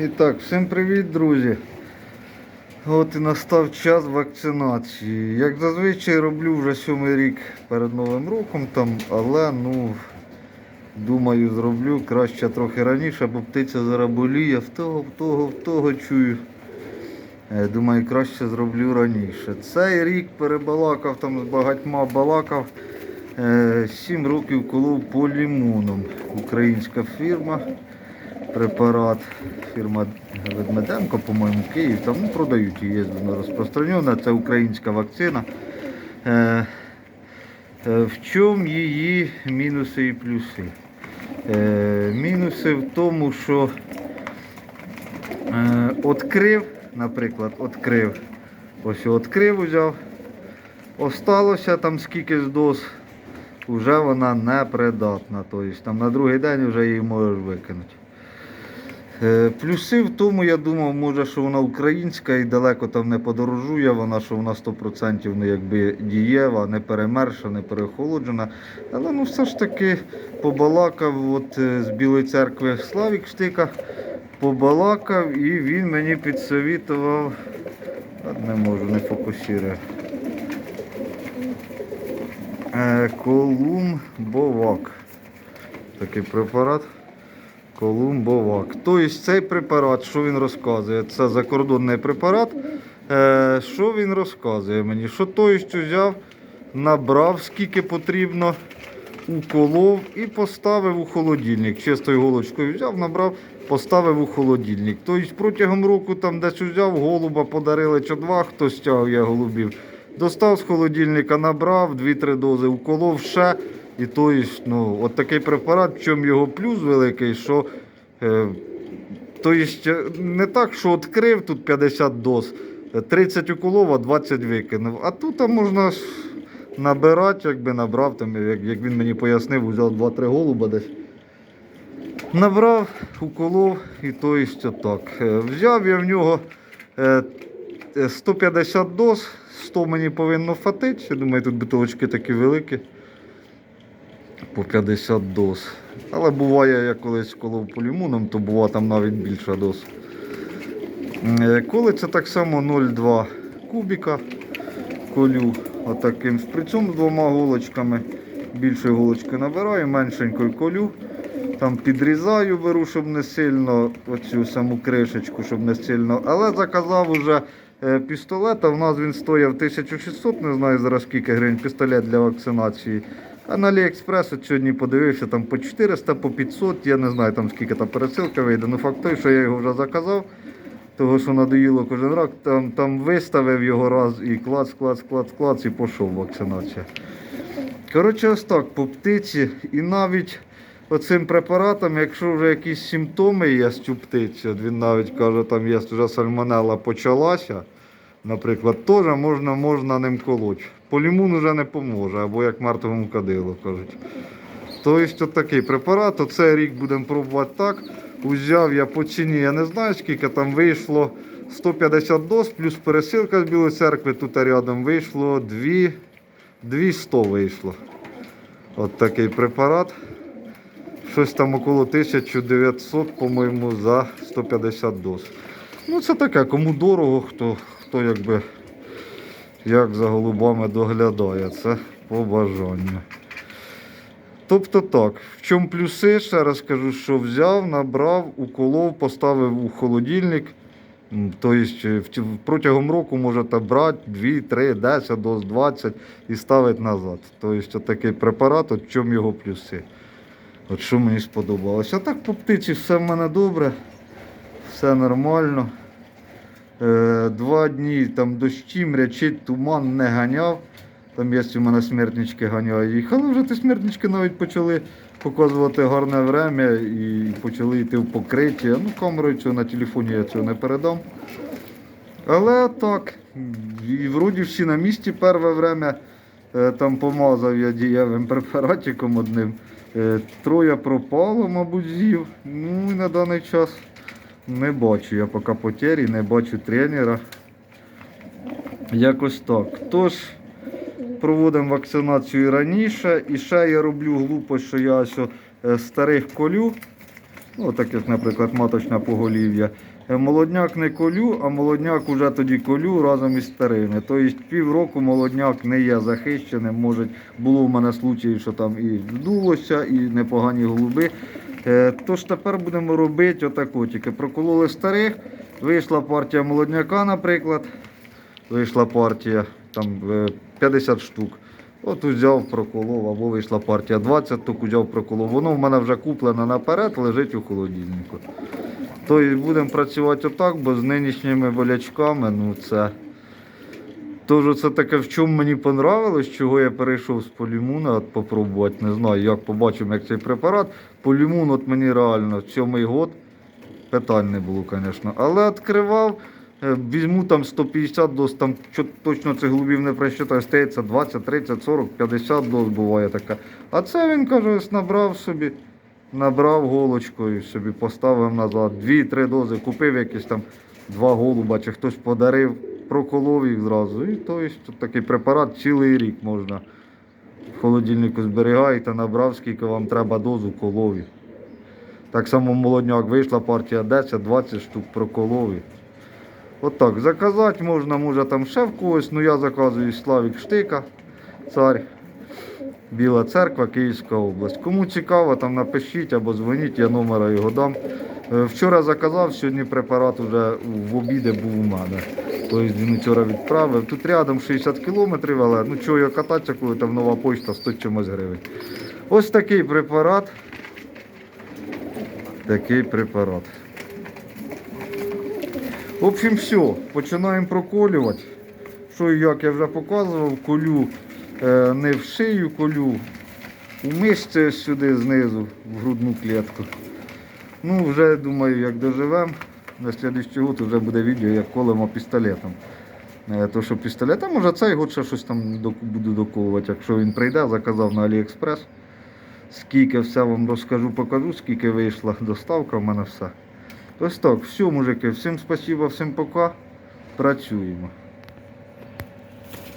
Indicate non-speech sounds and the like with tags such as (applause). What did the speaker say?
І так, всім привіт, друзі. От і настав час вакцинації. Як зазвичай роблю вже сьомий рік перед Новим роком, там, але ну, думаю, зроблю краще трохи раніше, бо птиця зараз боліє, в того, в того, в того чую. Е, Думаю, краще зроблю раніше. Цей рік перебалакав там з багатьма балакав. Е, Сім років колов полімоном. Українська фірма препарат. Фірма Ведмеденко, по-моєму, Київ. Там продають її, вона розпространена. Це українська вакцина. Е, е, в чому її мінуси і плюси? Е, мінуси в тому, що е, наприклад, открив. Ось открив взяв. Осталося там скільки з доз, вже вона непридатна. Тобто там на другий день вже її можеш викинути. Е, Плюси в тому, я думав, може, що вона українська і далеко там не подорожує, вона, що вона 100% ну, якби дієва, не перемерша, не переохолоджена. Але ну все ж таки побалакав от, е, з Білої церкви Славік Штика, побалакав і він мені підсовітував. Не можу, не фокусує. Е, Колумбовак. Такий препарат. Колумбовак. Тобто цей препарат, що він розказує? Це закордонний препарат. Е, що він розказує мені? Що той взяв, набрав, скільки потрібно, уколов і поставив у холодильник. Чистою голочкою взяв, набрав, поставив у холодильник. Тобто протягом року там десь взяв голуба, подарили чи два, хто стяг я голубів. Достав з холодильника, набрав 2-3 дози, уколов ще. І то є, ну, от такий препарат, в чому його плюс великий, що е, то є, не так, що відкрив тут 50 доз, 30 уколов, а 20 викинув. А тут а можна набирати, якби набрав, там, як, як він мені пояснив, взяв 2-3 голуба десь. Набрав, уколов і то є отак. Е, Взяв я в нього е, е, 150 доз, 100 мені повинно фатити. Я думаю, тут бутилочки такі великі по 50 доз. Але буває, я колись колов полімоном, то бува там навіть більша доз. Е, Колиться так само 0,2 кубіка колю отаким шприцом з двома голочками. Більше голочки набираю, меншенькою колю. Там підрізаю, беру, щоб не сильно оцю саму кришечку, щоб не сильно. Але заказав уже е, пістолет, а в нас він стояв 1600, не знаю зараз скільки гривень пістолет для вакцинації. А на Аліекспрес от сьогодні подивився там по 400, по 500, я не знаю там скільки там пересилка вийде. Ну факт той, що я його вже заказав, того що надоїло кожен раз, там, там виставив його раз і клац, клац, клац, клац і пішов вакцинація. Коротше, ось так, по птиці. І навіть оцим препаратом, якщо вже якісь симптоми є з цю птицю, він навіть каже, там є вже сальмонелла почалася, наприклад, теж можна, можна ним колоть. Полімун вже не поможе, або як мертвому кадилу кажуть. Тобто такий препарат, оцей рік будемо пробувати так. Узяв я по ціні, я не знаю скільки там вийшло 150 доз, плюс пересилка з Білої церкви, тут рядом вийшло 2, 200 вийшло. От такий препарат. Щось там около 1900, по-моєму, за 150 доз. Ну це таке, кому дорого, хто, хто якби як за голубами доглядає, це по бажанню. Тобто так, в чому плюси, ще раз кажу, що взяв, набрав, уколов, поставив у холодильник. Тобто протягом року можете брати 2, 3, 10 доз, 20 і ставити назад. Тобто такий препарат, от в чому його плюси. От що мені сподобалося. А так по птиці все в мене добре, все нормально. Е, Два дні там дощі, мрячить, туман не ганяв. Там є у мене смертнички ганяють їх, але вже ті смертнички навіть почали показувати гарне время і почали йти в покриття. Ну, камерою цього на телефоні я цього не передам. Але так, і вроді всі на місці перше время. Е, Там помазав я дієвим препаратиком одним. Е, Троє пропало, мабуть, з'їв. Ну і на даний час не бачу я поки потері, не бачу тренера. Якось так. Тож, проводимо вакцинацію раніше. І ще я роблю глупо, що я ось, е, старих колю. Ну, так як, наприклад, маточне поголів'я. Е, Молодняк не колю, а молодняк уже тоді колю разом із старими. Тобто півроку молодняк не є захищеним. Може, було в мене случаї, що там і здулося, і непогані голуби. Е, Тож тепер будемо робити отако. Тільки прокололи старих, вийшла партія молодняка, наприклад. Вийшла партія там е, 50 штук. От взяв, проколов, або вийшла партія 20 штук, взяв, проколов. Воно в мене вже куплено наперед, лежить у холодильнику. Тобто будемо працювати отак, бо з нинішніми болячками, ну це. Тож це таке, в чому мені понравилось, чого я перейшов з полімуна, от попробувати, не знаю, як побачимо, як цей препарат. Полімун, от мені реально сьомий год, питань не було, звісно. Але відкривав, е, візьму там 150 доз, там точно цих голубів не просчитаю, стається 20, 30, 40, 50 доз буває таке. А це він каже, набрав собі, набрав голочкою, собі поставив назад. Дві-три дози, купив якісь там два голуба, чи хтось подарив, проколов їх зразу. І то тут такий препарат цілий рік можна в холодильнику зберігаєте, набрав, скільки вам треба дозу колові. Так само молодняк вийшла партія 10-20 штук проколові. От так, заказати можна, може там ще в когось, ну я заказую Славік Штика, цар, Біла церква, Київська область. Кому цікаво, там напишіть або дзвоніть, я номера його дам. Е, Вчора заказав, сьогодні препарат вже в обіди був у мене. Тобто він вчора відправив. Тут рядом 60 кілометрів, але ну чого його кататися, коли там нова почта 100 чимось гривень. Ось такий препарат. Такий препарат. В общем, все, починаємо проколювати. Що і як я вже показував, колю е, не в шию колю, у мишці сюди знизу, в грудну клітку. Ну, вже думаю, як доживемо, на слідуючий год вже буде відео, як колемо пістолетом. Е, То, що пістолет, а може цей год ще щось там буду доковувати. Якщо він прийде, заказав на Аліекспрес. Скільки все вам розкажу, покажу, скільки вийшла (laughs) доставка, в мене все. Ось так, все, мужики, всім спасибо, всім пока. Працюємо.